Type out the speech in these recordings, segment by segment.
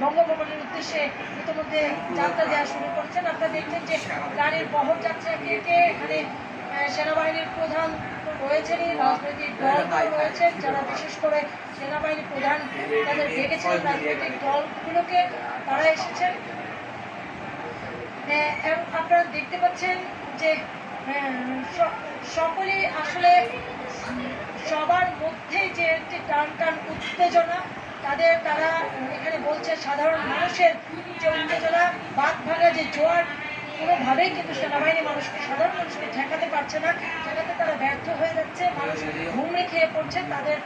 বঙ্গভবনের উদ্দেশ্যে ইতিমধ্যে যাত্রা দেওয়া শুরু করছেন। আপনারা দেখছেন যে গাড়ির বহর যাচ্ছে একে একে এখানে সেনাবাহিনীর প্রধান রয়েছেনই রাজনৈতিক দল রয়েছেন, যারা বিশেষ করে সেনাবাহিনী প্রধান তাদের ডেকেছিলেন রাজনৈতিক দলগুলোকে তারা এসেছেন। আপনারা দেখতে পাচ্ছেন যে সকলেই আসলে সবার মধ্যে যে একটি টান টান উত্তেজনা, তাদের তারা সাধারণ মানুষের যে উত্তেজনা বাদ ভাঙা, যে জোয়ার, কোনোভাবেই কিন্তু সেনাবাহিনী মানুষকে, সাধারণ মানুষকে ঠেকাতে পারছে না। ঠেকাতে তারা ব্যর্থ হয়ে যাচ্ছে, মানুষ ঘুমড়ে খেয়ে পড়ছে তাদের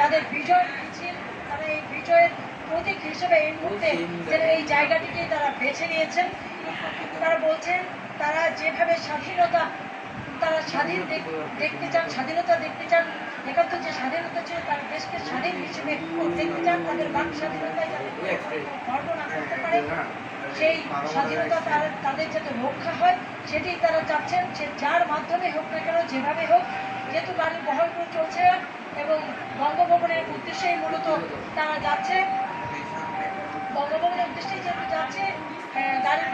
তাদের বিজয় মিছিল, তারা এই বিজয়ের প্রতীক হিসেবে এই মুহূর্তে এই জায়গাটিকেই তারা বেছে নিয়েছেন। তারা বলছেন, তারা যেভাবে স্বাধীনতা তারা স্বাধীন দেখ- দেখতে চান স্বাধীনতা দেখতে চান একাত্তর যে স্বাধীনতা ছিল তার দেশকে স্বাধীন হিসেবে দেখতে চান তাদের বাক স্বাধীনতায় যাতে গর্ব না করতে পারে সেই স্বাধীনতা তার তাদের যাতে রক্ষা হয় সেটি তারা চাচ্ছেন সে যার মাধ্যমে হোক না কেন যেভাবে হোক যেহেতু গাড়ি বহরগুলো চলছে এবং বঙ্গভবনের উদ্দেশ্যেই মূলত তারা যাচ্ছে বঙ্গভবনের উদ্দেশ্যেই যেহেতু যাচ্ছে আহ, গাড়ির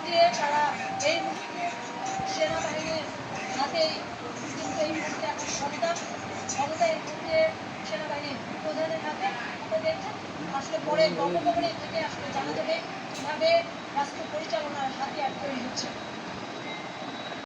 ঘটিয়ে তারা এই মুহূর্তে সেনাবাহিনীর হাতেই কিন্তু এই মুহূর্তে এখন ক্ষমতা ক্ষমতা এই মুহূর্তে সেনাবাহিনীর প্রধানের হাতে আপনারা দেখছেন, আসলে পরে গণভবনে থেকে আসলে জানা যাবে কীভাবে রাষ্ট্র পরিচালনার হাতিয়ার তৈরি হচ্ছে।